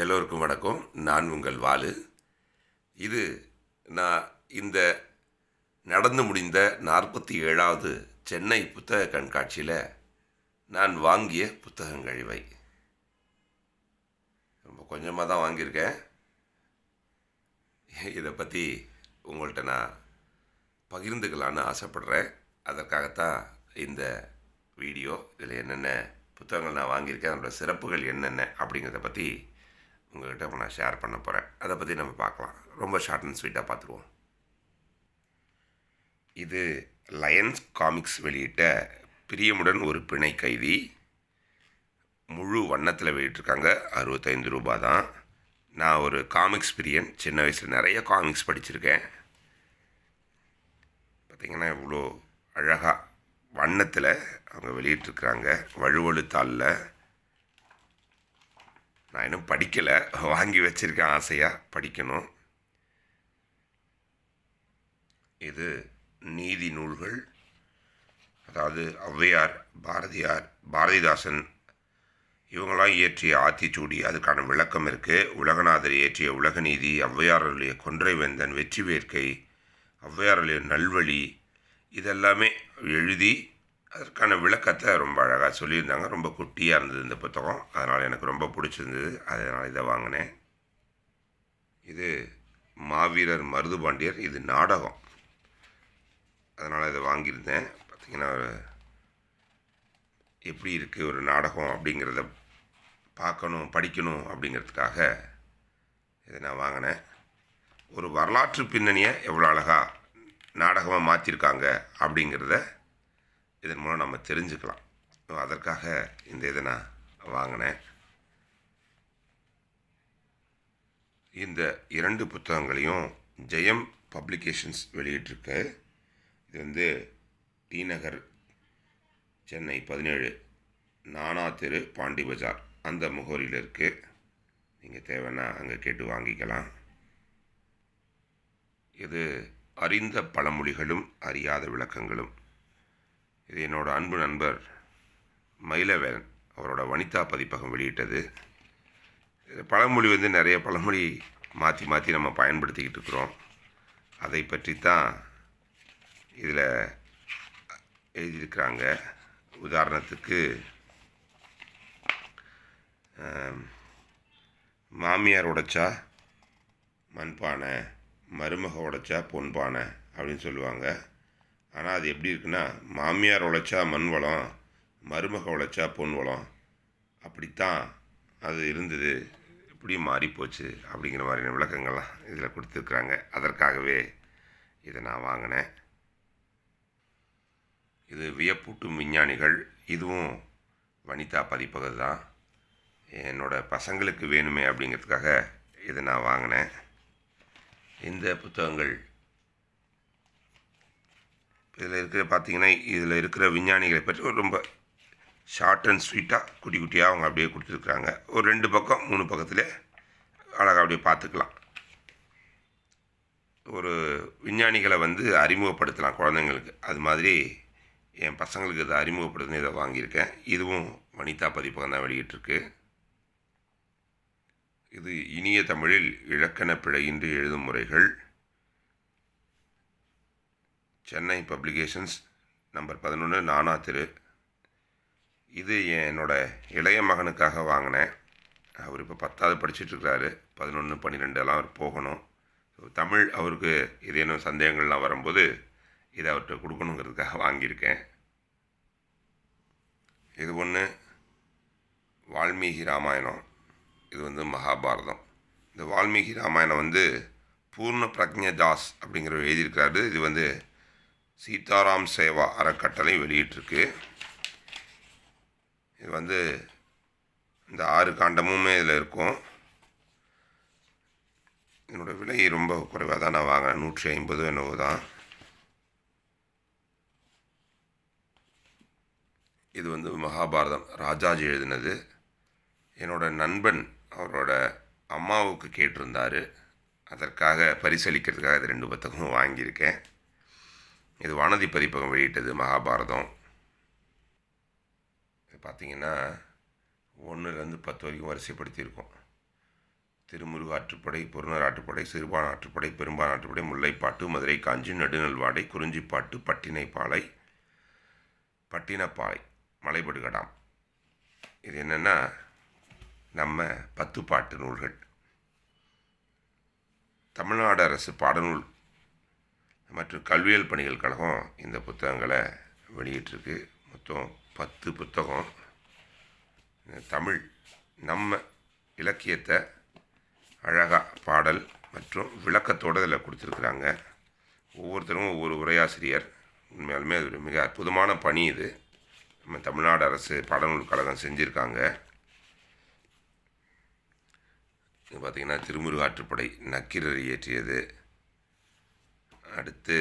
எல்லோருக்கும் வணக்கம். நான் உங்கள் வாலு. இது நான் இந்த நடந்து முடிந்த நாற்பத்தி ஏழாவது சென்னை புத்தக கண்காட்சியில் நான் வாங்கிய புத்தகங்கள் இவை. ரொம்ப கொஞ்சமாக தான் வாங்கியிருக்கேன். இதை பற்றி உங்கள்கிட்ட நான் பகிர்ந்துக்கலான்னு ஆசைப்படுறேன். அதற்காகத்தான் இந்த வீடியோ இதில் என்னென்ன புத்தகங்கள் நான் வாங்கியிருக்கேன் அதோடய சிறப்புகள் என்னென்ன அப்படிங்கிறத பற்றி உங்கள்கிட்ட இப்ப நான் ஷேர் பண்ண போகிறேன் அதை பற்றி நம்ம பார்க்கலாம். ரொம்ப ஷார்ட் அண்ட் ஸ்வீட்டாக பார்த்துருவோம். இது லயன்ஸ் காமிக்ஸ் வெளியிட்ட பிரியமுடன் ஒரு பிணை கைதி. முழு வண்ணத்தில் வெளியிட்ருக்காங்க அறுபத்தைந்து ரூபா தான். நான் ஒரு காமிக்ஸ் பிரியன். சின்ன வயசில் நிறைய காமிக்ஸ் படிச்சிருக்கேன். பார்த்திங்கன்னா இவ்வளோ அழகாக வண்ணத்தில் அவங்க வெளியிட்டிருக்கிறாங்க. வழுவழுத்தாளில் நான் இன்னும் படிக்கலை. வாங்கி வச்சுருக்கேன் ஆசையாக படிக்கணும். இது நீதி நூல்கள். அதாவது ஔவையார் பாரதியார் பாரதிதாசன் இவங்களாம் இயற்றிய ஆத்திச்சூடி. அதுக்கான விளக்கம் இருக்குது உலகநாதர் இயற்றிய உலகநீதி ஔவையாருடைய கொன்றை வேந்தன் வெற்றி வேர்க்கை ஔவையாருடைய நல்வழி இதெல்லாமே எழுதி அதற்கான விளக்கத்தை ரொம்ப அழகாக சொல்லியிருந்தாங்க. ரொம்ப குட்டியாக இருந்தது இந்த புத்தகம். அதனால் எனக்கு ரொம்ப பிடிச்சிருந்தது. அதனால் இதை வாங்கினேன். இது மாவீரர் மருதுபாண்டியர் இது நாடகம். அதனால் இதை வாங்கியிருந்தேன். பார்த்திங்கன்னா எப்படி இருக்குது ஒரு நாடகம் அப்படிங்கிறத பார்க்கணும் படிக்கணும் அப்படிங்கிறதுக்காக இதை நான் வாங்கினேன். ஒரு வரலாற்று பின்னணியை எவ்வளோ அழகாக நாடகமாக மாற்றிருக்காங்க அப்படிங்கிறத இதன் மூலம் நம்ம தெரிஞ்சுக்கலாம். அதற்காக இந்த இதை நான் வாங்கினேன். இந்த இரண்டு புத்தகங்களையும் ஜெயம் பப்ளிகேஷன்ஸ் வெளியிட்டிருக்கு. இது வந்து டி நகர் சென்னை பதினேழு நானா தெரு பாண்டி பஜார். அந்த முகவரியில் இருக்குது நீங்கள் தேவைன்னா அங்கே கேட்டு வாங்கிக்கலாம். இது அறிந்த பழமொழிகளும் அறியாத விளக்கங்களும். இது என்னோட அன்பு நண்பர் மயிலவேலன் அவரோட வனிதா பதிப்பகம் வெளியிட்டது. இது பழமொழி வந்து நிறைய பழமொழி மாற்றி மாற்றி நம்ம பயன்படுத்திக்கிட்டு இருக்கிறோம். அதை பற்றி தான் இதில் எழுதியிருக்கிறாங்க. உதாரணத்துக்கு மாமியார் உடைச்சா மண்பானை மருமக உடைச்சா பொன்பானை அப்படின்னு சொல்லுவாங்க. ஆனால் அது எப்படி இருக்குன்னா மாமியார் உழைச்சா மண் வளம் மருமக உழைச்சா பொன் வளம். அப்படித்தான் அது இருந்தது. இப்படி மாறிப்போச்சு அப்படிங்கிற மாதிரியான விளக்கங்கள்லாம் இதில் கொடுத்துருக்குறாங்க. அதற்காகவே இதை நான் வாங்கினேன். இது வியப்பூட்டும் விஞ்ஞானிகள். இதுவும் வனிதா பதிப்பகம் தான். என்னோடய பசங்களுக்கு வேணுமே அப்படிங்கிறதுக்காக இதை நான் வாங்கினேன். இந்த புத்தகங்கள் இதில் இருக்கிற பார்த்தீங்கன்னா இதில் இருக்கிற விஞ்ஞானிகளை பற்றி ரொம்ப ஷார்ட் அண்ட் ஸ்வீட்டாக குட்டி குட்டியாக அவங்க அப்படியே கொடுத்துருக்குறாங்க. ஒரு ரெண்டு பக்கம் மூணு பக்கத்தில் அழகாக அப்படியே பார்த்துக்கலாம். ஒரு விஞ்ஞானிகளை வந்து அறிமுகப்படுத்தலாம் குழந்தைங்களுக்கு. அது மாதிரி என் பசங்களுக்கு இதை அறிமுகப்படுத்தினு இதை வாங்கியிருக்கேன். இதுவும் வனிதா பதிப்பகம் தான் வெளியிட்டிருக்கு. இது இனிய தமிழில் இலக்கண பிழையின்றி எழுதும் முறைகள். சென்னை பப்ளிகேஷன்ஸ் நம்பர் பதினொன்று நானா திரு இது என்னோட இளைய மகனுக்காக வாங்கினேன். அவர் இப்போ பத்தாவது படிச்சுட்டு பதினொன்று பதினொன்று பன்னிரெண்டெல்லாம் அவர் போகணும். தமிழ் அவருக்கு ஏதேனும் சந்தேகங்கள்லாம் வரும்போது இதை அவர்கிட்ட கொடுக்கணுங்கிறதுக்காக வாங்கியிருக்கேன். இது ஒன்று வால்மீகி ராமாயணம். இது வந்து மகாபாரதம். இந்த வால்மீகி ராமாயணம் வந்து பூர்ண பிரக்ஞ தாஸ் அப்படிங்கிறவர் எழுதியிருக்கிறாரு. இது வந்து சீதாராம் சேவா அறக்கட்டளை வெளியிட்டிருக்கு. இது வந்து இந்த ஆறு காண்டமுமே இதில் இருக்கும். இதனோட விலை ரொம்ப குறைவாக தான் நான் வாங்கினேன் நூற்றி ஐம்பது என்னவோ தான். இது வந்து மகாபாரதம். ராஜாஜி எழுதினது. என்னோட நண்பன் அவரோட அம்மாவுக்கு கேட்டிருந்தார். அதற்காக பரிசளிக்கிறதுக்காக இது ரெண்டு புத்தகமும் வாங்கியிருக்கேன். இது வானதி பதிப்பகம் வெளியிட்டது மகாபாரதம். இது பார்த்தீங்கன்னா ஒன்றுலேருந்து பத்து வரைக்கும் வரிசைப்படுத்தியிருக்கோம். திருமுருக ஆற்றுப்படை பொருணர் ஆற்றுப்படை சிறுபான் ஆற்றுப்படை பெரும்பான் ஆற்றுப்படை முல்லைப்பாட்டு மதுரை காஞ்சி நடுநல்வாடை குறிஞ்சிப்பாட்டு பட்டினைப்பாலை பட்டினப்பாலை மலைபடுகடாம் இது என்னென்னா நம்ம பத்து பாட்டு நூல்கள். தமிழ்நாடு அரசு பாடநூல் மற்றும் கல்வியல் பணிகள் கழகம் இந்த புத்தகங்களை வெளியிட்டிருக்கு. மொத்தம் பத்து புத்தகம். தமிழ் நம்ம இலக்கியத்தை அழகாக பாடல் மற்றும் விளக்கத்தோடு இதில் கொடுத்துருக்குறாங்க. ஒவ்வொருத்தரும் ஒவ்வொரு உரையாசிரியர். உண்மையாலுமே அது ஒரு மிக அற்புதமான பணி இது. நம்ம தமிழ்நாடு அரசு பாடநூல் கழகம் செஞ்சுருக்காங்க. இது பார்த்திங்கன்னா திருமுருகாற்றுப்படை நக்கீரர் இயற்றியது. அடுத்து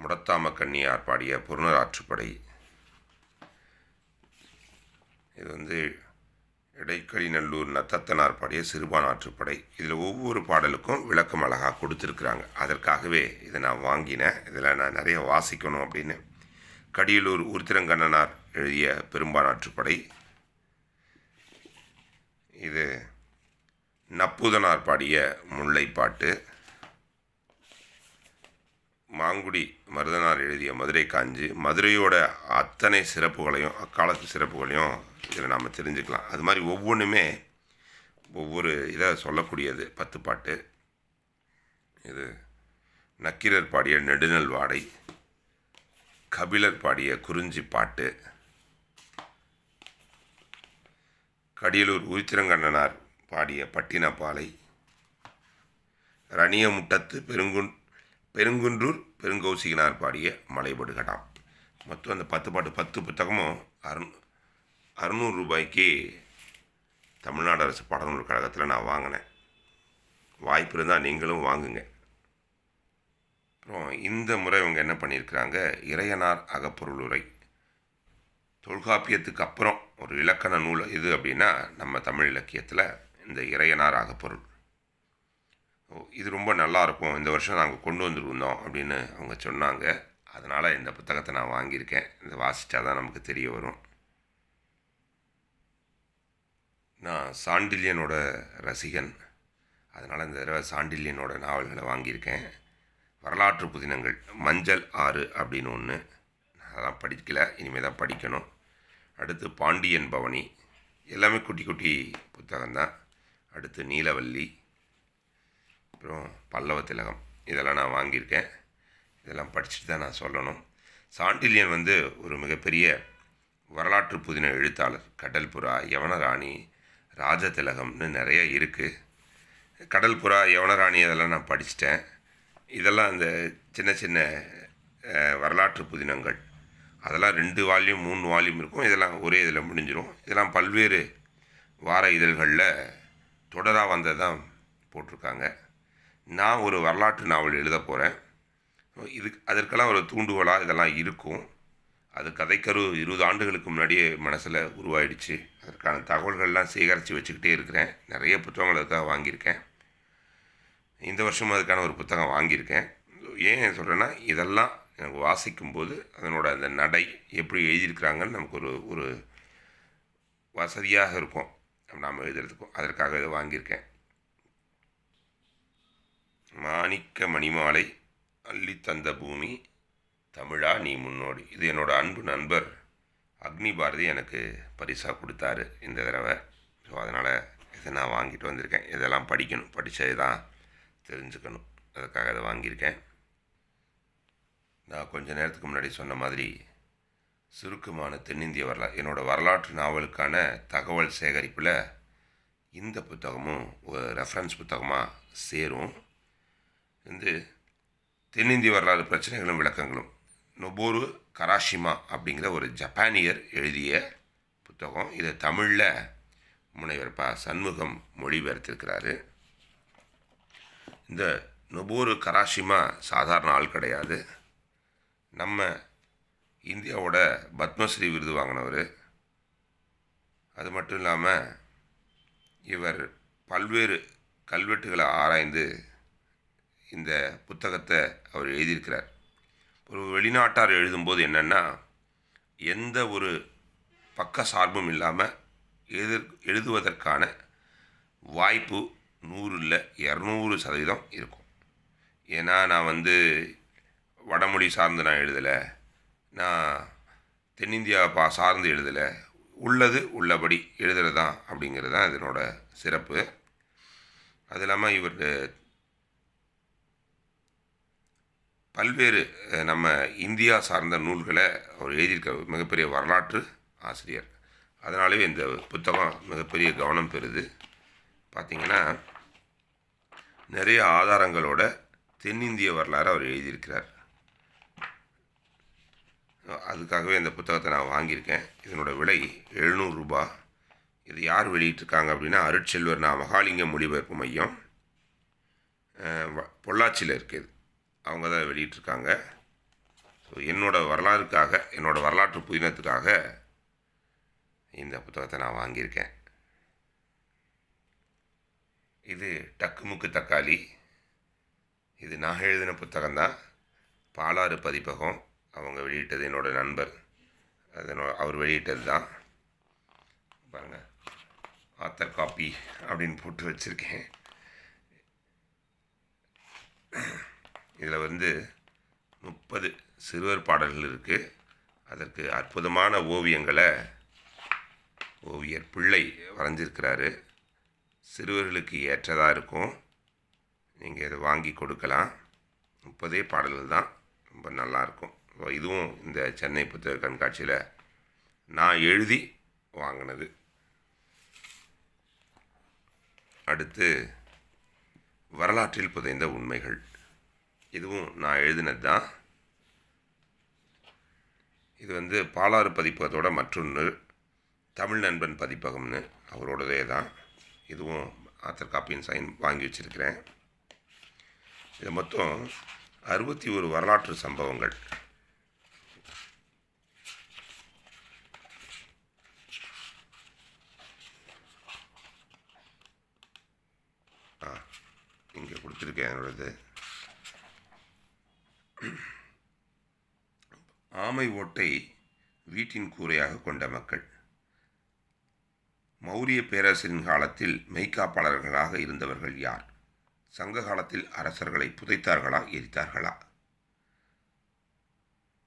முடத்தாம கன்னியார் பாடிய புறநர் ஆற்றுப்படை இது வந்து இடைக்களிநல்லூர் நத்தத்தனார் பாடிய சிறுபான் ஆற்றுப்படை இதில் ஒவ்வொரு பாடலுக்கும் விளக்கம் அழகாக கொடுத்துருக்குறாங்க. அதற்காகவே இதை நான் வாங்கினேன். இதில் நான் நிறைய வாசிக்கணும் அப்படின்னு கடியலூர் உருத்திரங்கண்ணனார் எழுதிய பெரும்பான் ஆற்றுப்படை இது நப்புதனார் பாடிய முல்லைப்பாட்டு. மாங்குடி மருதனார் எழுதிய மதுரை காஞ்சி மதுரையோட அத்தனை சிறப்புகளையும் அக்காலத்து சிறப்புகளையும் இதில் நாம் தெரிஞ்சுக்கலாம். அது மாதிரி ஒவ்வொன்றுமே ஒவ்வொரு இதை சொல்லக்கூடியது. பத்து பாட்டு. இது நக்கீரர் பாடிய நெடுநல் வாடை கபிலர் பாடிய குறிஞ்சி பாட்டு கடியலூர் உயித்திரங்கண்ணனார் பாடிய பட்டினப்பாலை ரணியமுட்டத்து பெருங்குன் பெருங்குன்றூர் பெருங்கௌசிகனார் பாடிய மலைபடுகடாம் மொத்தம் அந்த பத்து பாட்டு பத்து புத்தகமும் அறு அறுநூறு ரூபாய்க்கு தமிழ்நாடு அரசு பாடநூல் கழகத்தில் நான் வாங்கினேன். வாய்ப்பு இருந்தால் நீங்களும் வாங்குங்க. அப்புறம் இந்த முறை இவங்க என்ன பண்ணியிருக்கிறாங்க? இறையனார் அகப்பொருள் உரை. தொல்காப்பியத்துக்கு அப்புறம் ஒரு இலக்கண நூல் இது அப்படின்னா நம்ம தமிழ் இலக்கியத்தில் இந்த இறையனார் அகப்பொருள். இது ரொம்ப நல்லா இருக்கும். இந்த வருஷம் நாங்கள் கொண்டு வந்துருந்தோம் அப்படின்னு அவங்க சொன்னாங்க. அதனால் இந்த புத்தகத்தை நான் வாங்கியிருக்கேன். இதை வாசித்தா தான் நமக்கு தெரிய வரும். நான் சாண்டில்யனோட ரசிகன். அதனால் இந்த தடவை சாண்டில்யனோட நாவல்களை வாங்கியிருக்கேன். வரலாற்று புதினங்கள் மஞ்சள் ஆறு அப்படின்னு ஒன்று நான் அதெல்லாம் படிக்கல. இனிமேல் தான் படிக்கணும். அடுத்து பாண்டியன் பவனி. எல்லாமே குட்டி குட்டி புத்தகம்தான். அடுத்து நீலவல்லி. அப்புறம் பல்லவ திலகம். இதெல்லாம் நான் வாங்கியிருக்கேன். இதெல்லாம் படிச்சுட்டு தான் நான் சொல்லணும். சாண்டிலியன் வந்து ஒரு மிகப்பெரிய வரலாற்று புதின எழுத்தாளர். கடல்புரா யவனராணி ராஜ திலகம்னு நிறைய இருக்குது கடல்புரா யவனராணி இதெல்லாம் நான் படிச்சிட்டேன். இதெல்லாம் அந்த சின்ன சின்ன வரலாற்று புதினங்கள். அதெல்லாம் ரெண்டு வால்யூம் மூணு வால்யூம் இருக்கும். இதெல்லாம் ஒரே இதில் முடிஞ்சிடும் இதெல்லாம் பல்வேறு வார இதழ்களில் தொடராக வந்ததான் போட்டிருக்காங்க. நான் ஒரு வரலாற்று நாவல் எழுத போகிறேன் இது அதற்கெல்லாம் ஒரு தூண்டுகோலாக இதெல்லாம் இருக்கும். அது கதைக்கரு இருபது ஆண்டுகளுக்கு முன்னாடியே மனசில் உருவாயிடுச்சு. அதற்கான தகவல்கள்லாம் சேகரித்து வச்சுக்கிட்டே இருக்கிறேன். நிறைய புத்தகங்கள் அதுக்காக வாங்கியிருக்கேன். இந்த வருஷமும் அதுக்கான ஒரு புத்தகம் வாங்கியிருக்கேன். ஏன் சொல்கிறேன்னா இதெல்லாம் எனக்கு வாசிக்கும்போது அதனோட அந்த நடை எப்படி எழுதியிருக்கிறாங்கன்னு நமக்கு ஒரு ஒரு வசதியாக இருக்கும். நாம் எழுதுறதுக்கும் அதற்காக இதை வாங்கியிருக்கேன். மாணிக்க மணிமாலை அள்ளி தந்த பூமி. தமிழா நீ முன்னோடி. இது என்னோடய அன்பு நண்பர் அக்னி பாரதி எனக்கு பரிசாக கொடுத்தாரு இந்த தடவை. ஸோ அதனால் இதை நான் வாங்கிட்டு வந்திருக்கேன். இதெல்லாம் படிக்கணும். படித்தது தான் தெரிஞ்சுக்கணும். அதுக்காக இதை வாங்கியிருக்கேன். நான் கொஞ்ச நேரத்துக்கு முன்னாடி சொன்ன மாதிரி சுருக்கமான தென்னிந்திய வரலாறு என்னோடய வரலாற்று நாவலுக்கான தகவல் சேகரிப்பில் இந்த புத்தகமும் ஒரு ரெஃபரன்ஸ் புத்தகமாக சேரும். வந்து தென்னிந்திய வரலாறு பிரச்சனைகளும் விளக்கங்களும். நொபோரு கராஷிமா அப்படிங்கிற ஒரு ஜப்பானியர் எழுதிய புத்தகம். இதை தமிழில் முனைவர் ப சண்முகம் மொழிபெயர்த்திருக்கிறாரு. இந்த நொபோரு கராஷிமா சாதாரண ஆள் கிடையாது. நம்ம இந்தியாவோட பத்மஸ்ரீ விருது வாங்கினவர். அது மட்டும் இல்லாமல் இவர் பல்வேறு கல்வெட்டுகளை ஆராய்ந்து இந்த புத்தகத்தை அவர் எழுதியிருக்கிறார். ஒரு வெளிநாட்டார் எழுதும்போது என்னென்னா எந்த ஒரு பக்க சார்பும் இல்லாமல் எதிர் எழுதுவதற்கான வாய்ப்பு நூறில் இரநூறு சதவீதம் இருக்கும். ஏன்னா நான் வந்து வடமொழி சார்ந்து நான் எழுதலை நான் தென்னிந்தியா பா சார்ந்து எழுதலை உள்ளது உள்ளபடி எழுதுறது தான் அப்படிங்கிறது தான் இதனோட சிறப்பு. அது இல்லாமல் இவர் பல்வேறு நம்ம இந்தியா சார்ந்த நூல்களை அவர் எழுதியிருக்க மிகப்பெரிய வரலாற்று ஆசிரியர். அதனாலேயே இந்த புத்தகம் மிகப்பெரிய கவனம் பெறுது. பார்த்திங்கன்னா நிறைய ஆதாரங்களோட தென்னிந்திய வரலாறு அவர் எழுதியிருக்கிறார். அதுக்காகவே இந்த புத்தகத்தை நான் வாங்கியிருக்கேன். இதனோட விலை எழுநூறு இது யார் வெளியிட்டிருக்காங்க அப்படின்னா அருட்செல்வர் நான் மகாலிங்கம் மொழிபெயர்ப்பு மையம் வ- பொள்ளாச்சியில் இருக்குது அவங்க தான் வெளியிட்ருக்காங்க ஸோ என்னோடய வரலாறுக்காக என்னோடய வரலாற்று புதினத்துக்காக இந்த புத்தகத்தை நான் வாங்கியிருக்கேன். இது டக்குமுக்கு தக்காளி. இது நான் எழுதின புத்தகம்தான். பாலாறு பதிப்பகம் அவங்க வெளியிட்டது என்னோடய நண்பர். அதனோ அவர் வெளியிட்டது தான் பாருங்கள் ஆத்தர் காப்பி அப்படின்னு போட்டு வச்சுருக்கேன். இதில் வந்து முப்பது சிறுவர் பாடல்கள் இருக்குது அதற்கு அற்புதமான ஓவியங்களை ஓவியர் பிள்ளை வரைஞ்சிருக்கிறாரு. சிறுவர்களுக்கு ஏற்றதாக இருக்கும். நீங்கள் இதை வாங்கி கொடுக்கலாம். முப்பதே பாடல்கள் தான். ரொம்ப நல்லாயிருக்கும் இதுவும் இந்த சென்னை புத்தக கண்காட்சியில் நான் எழுதி வாங்கினது. அடுத்து வரலாற்றில் புதைந்த உண்மைகள். இதுவும் நான் எழுதினது தான் இது வந்து பாலாறு பதிப்பகத்தோட மற்றொன்று தமிழ் நண்பன் பதிப்பகம்னு அவரோடதே தான் இதுவும் ஆத்தர் காப்பியின் சைன் வாங்கி வச்சுருக்கிறேன். இது மொத்தம் அறுபத்தி ஒரு வரலாற்று சம்பவங்கள். ஆ இங்கே கொடுத்துருக்கேன் என்னோடது. ஆமை ஓட்டை வீட்டின் கூரையாக கொண்ட மக்கள். மௌரிய பேரரசின் காலத்தில் மெய்காப்பாளர்களாக இருந்தவர்கள் யார்? சங்க காலத்தில் அரசர்களை புதைத்தார்களா எரித்தார்களா?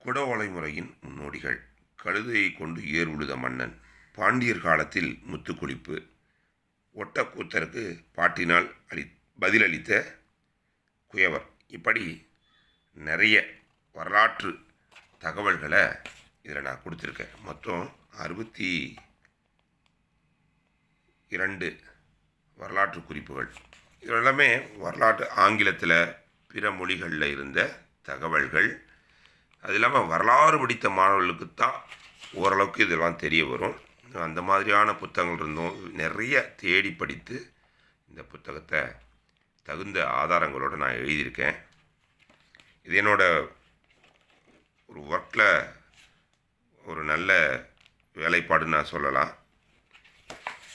குடவளை முறையின் முன்னோடிகள் கழுதையை கொண்டு ஏர் உழுத மன்னன் பாண்டியர் காலத்தில் முத்துக்குளிப்பு ஒட்டக்கூத்தருக்கு பாட்டினால் அளி பதிலளித்த குயவர். இப்படி நிறைய வரலாற்று தகவல்களை இதில் நான் கொடுத்துருக்கேன். மொத்தம் அறுபத்தி இரண்டு வரலாற்று குறிப்புகள். இது எல்லாமே வரலாற்று ஆங்கிலத்தில் பிற மொழிகளில் இருந்த தகவல்கள். அது இல்லாமல் வரலாறு படித்த மாணவர்களுக்கு தான் ஓரளவுக்கு இதெல்லாம் தெரிய வரும். அந்த மாதிரியான புத்தகங்கள் இருந்தும் நிறைய தேடி படித்து இந்த புத்தகத்தை தகுந்த ஆதாரங்களோடு நான் எழுதியிருக்கேன். இது என்னோடய ஒரு ஒர்க்கில் ஒரு நல்ல வேலைப்பாடுன்னு நான் சொல்லலாம்.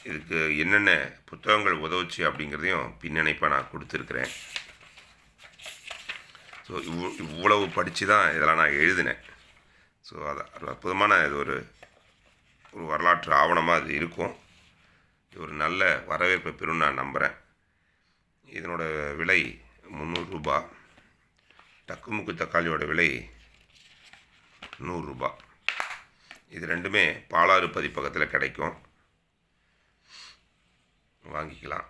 இதுக்கு என்னென்ன புத்தகங்கள் உதவுச்சு அப்படிங்கிறதையும் பின்னணைப்பாக நான் கொடுத்துருக்குறேன். ஸோ இவ் இவ்வளவு படித்து தான் இதெல்லாம் நான் எழுதினேன். ஸோ அது அற்புதமான இது ஒரு ஒரு வரலாற்று ஆவணமாக அது இருக்கும். இது ஒரு நல்ல வரவேற்பை பெறும் நான் நம்புகிறேன் இதனோட விலை முந்நூறுரூபா டக்குமுக்கு தக்காளியோட விலை நூறுரூபா. இது ரெண்டுமே பாலாறு பதிப்பகத்தில் கிடைக்கும். வாங்கிக்கலாம்.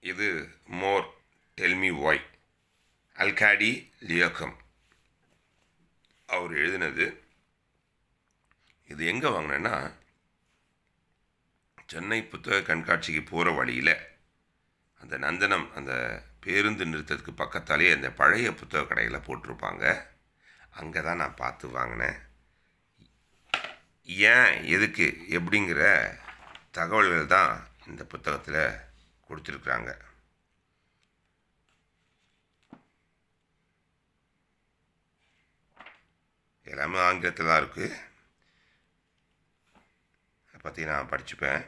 இது மோர் டெல்மி ஒய் அல்காடி லியோகம். அவர் எழுதினது இது எங்கே வாங்கினேன்னா சென்னை புத்தக கண்காட்சிக்கு போகிற வழியில் அந்த நந்தனம் அந்த பேருந்து நிறுத்தத்துக்கு பக்கத்தாலேயே அந்த பழைய புத்தக கடையில் போட்டிருப்பாங்க. அங்கே தான் நான் பார்த்து வாங்கினேன். ஏன் எதுக்கு எப்படிங்கிற தகவல்கள் தான் இந்த புத்தகத்தில் கொடுத்துருக்குறாங்க. எல்லாமே ஆங்கிலத்தில் தான் இருக்குது அதை பற்றி நான் படிச்சுப்பேன்.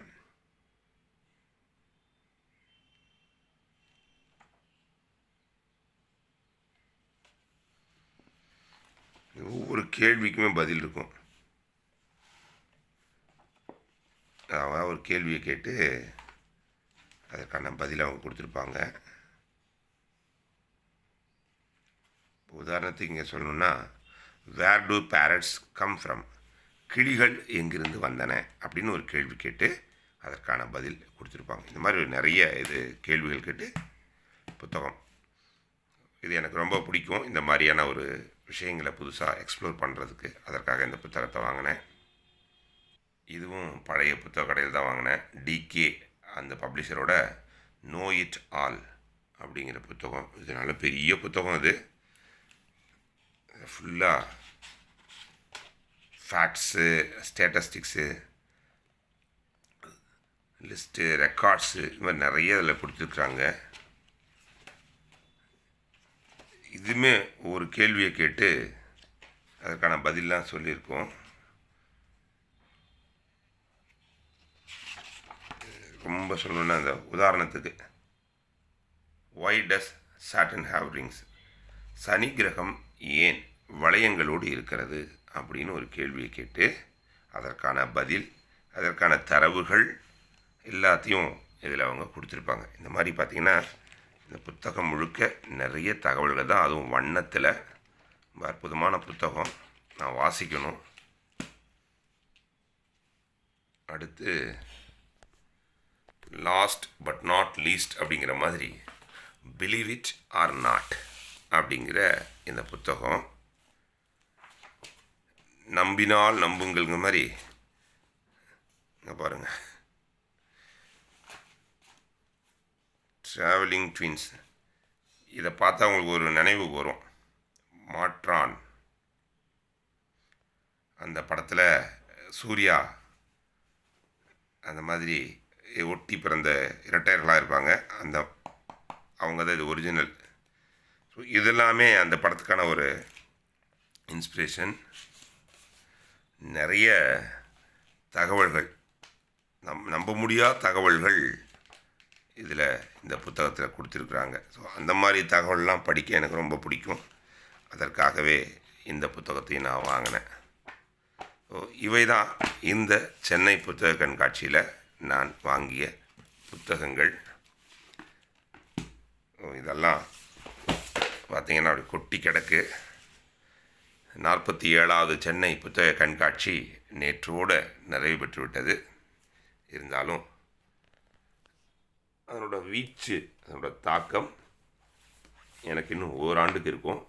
ஒவ்வொரு கேள்விக்குமே பதில் இருக்கும். அவன் ஒரு கேள்வியை கேட்டு அதற்கான பதிலை அவங்க கொடுத்துருப்பாங்க. உதாரணத்துக்கு இங்கே சொல்லணுன்னா where do parrots come from கிளிகள் எங்கிருந்து வந்தன? அப்படின்னு ஒரு கேள்வி கேட்டு அதற்கான பதில் கொடுத்துருப்பாங்க. இந்த மாதிரி நிறைய இது கேள்விகள் கேட்டு புத்தகம். இது எனக்கு ரொம்ப பிடிக்கும். இந்த மாதிரியான ஒரு விஷயங்களை புதுசாக எக்ஸ்ப்ளோர் பண்ணுறதுக்கு அதற்காக இந்த புத்தகத்தை வாங்கினேன். இதுவும் பழைய புத்தக கடையில் தான் வாங்கினேன். டிகே அந்த பப்ளிஷரோட நோ இட் ஆல் அப்படிங்கிற புத்தகம். இது நல்ல பெரிய புத்தகம் இது. ஃபுல்லாக ஃபேக்ட்ஸு ஸ்டேட்டஸ்டிக்ஸு லிஸ்ட்டு ரெக்கார்ட்ஸு இது மாதிரி நிறைய இதில் கொடுத்துருக்குறாங்க. இதுவுமே ஒரு கேள்வியை கேட்டு அதற்கான பதிலாம் சொல்லியிருக்கோம். ரொம்ப சொல்லணும்னா அந்த உதாரணத்துக்கு why does Saturn have rings சனி கிரகம் ஏன் வளையங்களோடு இருக்கிறது? அப்படின்னு ஒரு கேள்வியை கேட்டு அதற்கான பதில் அதற்கான தரவுகள் எல்லாத்தையும் இதில் அவங்க கொடுத்துருப்பாங்க. இந்த மாதிரி பார்த்திங்கன்னா இந்த புத்தகம் முழுக்க நிறைய தகவல்கள் தான். அதுவும் வண்ணத்தில். ரொம்ப அற்புதமான புத்தகம். நான் வாசிக்கணும். அடுத்து லாஸ்ட் பட் நாட் லீஸ்ட் அப்படிங்கிற மாதிரி பிலீவ் இட் ஆர் நாட் அப்படிங்கிற இந்த புத்தகம். நம்பினால் நம்புங்கள்ங்கிற மாதிரி இங்கே பாருங்கள் ட்ராவலிங் ட்வின்ஸ் இதை பார்த்தா உங்களுக்கு ஒரு நினைவு வரும். மாற்றான். அந்த படத்தில் சூர்யா அந்த மாதிரி ஒட்டி பிறந்த இரட்டையர்களாக இருப்பாங்க. அந்த அவங்க தான் இது ஒரிஜினல் ஸோ இதெல்லாமே அந்த படத்துக்கான ஒரு இன்ஸ்பிரேஷன் நிறைய தகவல்கள். நம் நம்ப முடியாத தகவல்கள் இதில் இந்த புத்தகத்தில் கொடுத்துருக்குறாங்க. ஸோ அந்த மாதிரி தகவல்லாம் படிக்க எனக்கு ரொம்ப பிடிக்கும். அதற்காகவே இந்த புத்தகத்தையும் நான் வாங்கினேன். ஸோ இவை தான் இந்த சென்னை புத்தக கண்காட்சியில் நான் வாங்கிய புத்தகங்கள். ஸோ இதெல்லாம் பார்த்திங்கன்னா அப்படி கொட்டி கிடக்கு. நாற்பத்தி ஏழாவது சென்னை புத்தக கண்காட்சி நேற்றோடு நிறைவு பெற்றுவிட்டது. இருந்தாலும் அதனோட வீச்சு அதனோட தாக்கம் எனக்கு இன்னும் ஓராண்டுக்கு இருக்கும்.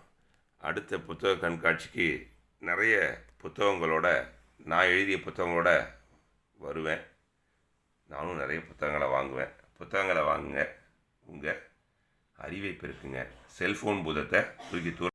அடுத்த புத்தக கண்காட்சிக்கு நிறைய புத்தகங்களோட நான் எழுதிய புத்தகங்களோட வருவேன். நானும் நிறைய புத்தகங்களை வாங்குவேன். புத்தகங்களை வாங்குங்க. உங்கள் அறிவை பெருக்குங்க. செல்ஃபோன் பூதத்தை தூக்கி தூர